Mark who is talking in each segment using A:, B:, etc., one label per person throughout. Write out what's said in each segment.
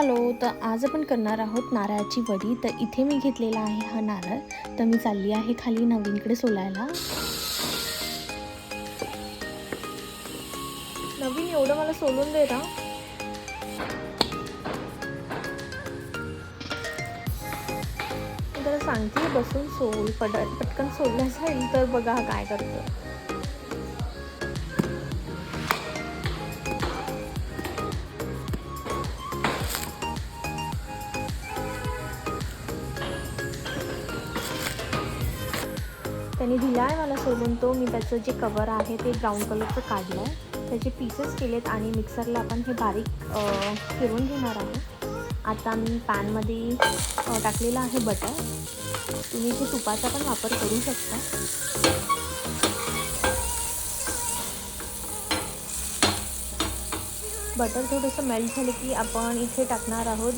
A: Hello तर आज आपण करणार आहोत नारळाची वडी. तर इथे मी घेतलेला आहे हा नारळ. तर मी चालली आहे खाली नवीनकडे सोलायला. नवीन एवढं मला सोलून दे ना. मी सांगते बसून सोल पड पटकन सोडलं जाईल तर बघा काय करतो त्याने दिला आहे मला सोलून तो मी त्याचं जे कवर आहे ते ब्राऊन कलरचं काढलं आहे त्याचे पीसेस केलेत आणि मिक्सरला आपण हे बारीक फिरून घेणार आहे. आता मी पॅनमध्ये टाकलेलं आहे बटर तुम्ही इथे तुपाचा पण वापर करू शकता. बटर थोडंसं मेल्ट झालं की आपण इथे टाकणार आहोत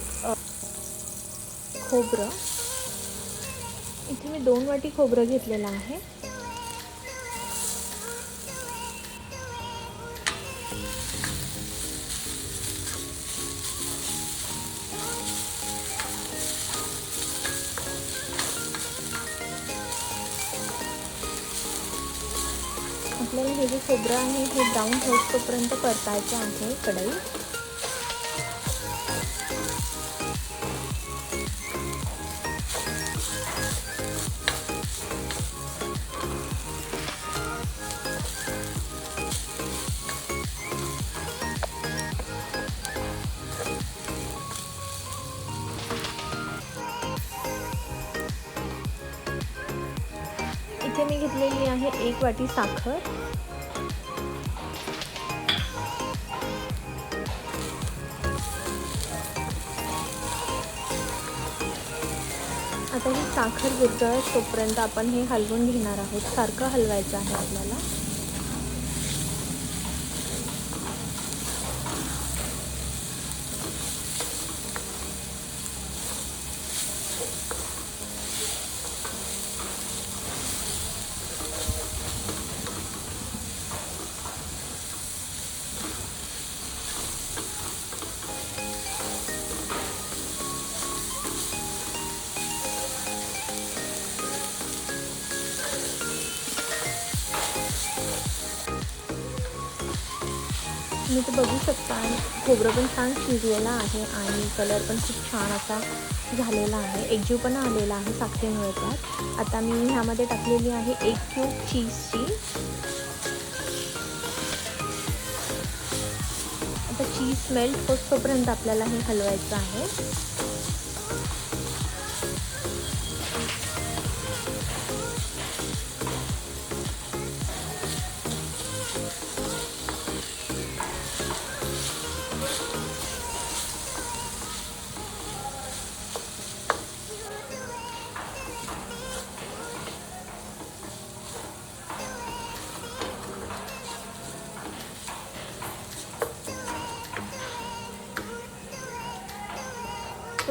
A: खोबरं. इथे मी दोन वाटी खोबरं घेतलेलं आहे. आपल्याला हे जे खोबरं आहे हे ब्राऊन होईपर्यंत परतायचं आहे कढईत. घेतलेली आहे एक वाटी साखर. आता ही साखर विरघळ तोपर्यंत आपण हे हलवून घेणार आहोत. सारखं हलवायचं आहे आपल्याला. तुम्ही ते बघू शकता. खोबरं पण छान शिजलेलं आहे आणि कलर पण खूप छान असा झालेला आहे. एकजीवपणा आलेला आहे साखरेमुळे त्यात. आता मी ह्यामध्ये टाकलेली आहे एक क्यूब चीजची आता चीज मेल्ट होतोपर्यंत आपल्याला हे हलवायचं आहे.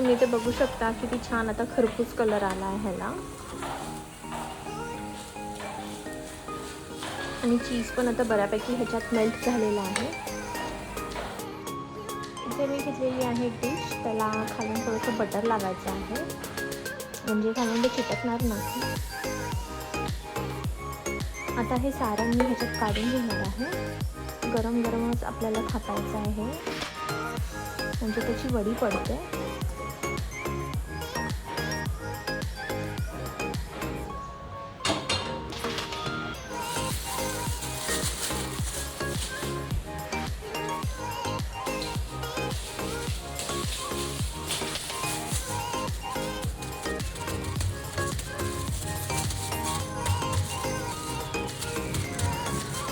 A: तुम्ही ते बघू शकता किती छान आता खरपूस कलर आला आहे ह्याला. आणि चीज पण आता बऱ्यापैकी ह्याच्यात मेल्ट झालेला आहे. इथे मी घेतलेली आहे डिश त्याला खालून थोडंसं बटर लावायचं आहे. म्हणजे खालून ते चिटकणार नाही. आता हे सारण मी ह्याच्यात काढून घेणार आहे. गरम गरमच आपल्याला थापायचं आहे. म्हणजे त्याची वडी पडते.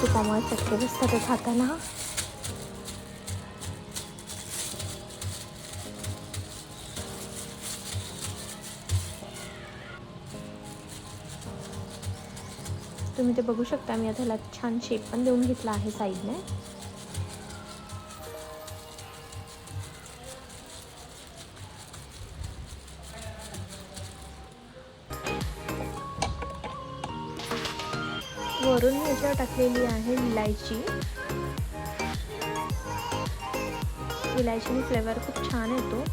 A: तुपामुळे चटके बसतात खाताना. तुम्ही ते बघू शकता मी आता ह्याला छान शेप पण देऊन घेतला आहे साईडने वरून मी याच्यावर टाकलेली आहे इलायची. इलायचीने फ्लेवर खूप छान येतो.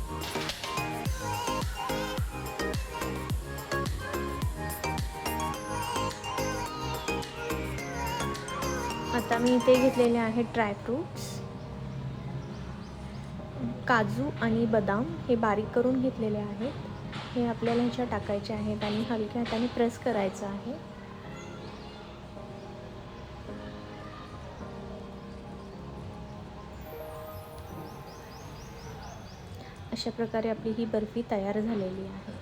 A: आता मी इथे घेतलेले आहे ड्रायफ्रूट्स काजू आणि बदाम हे बारीक करून घेतलेले आहेत. हे आपल्याला ह्याच्या टाकायचे आहेत आणि हलक्या हाताने प्रेस करायचं आहे. अशा प्रकारे आपली ही बर्फी तयार झालेली आहे.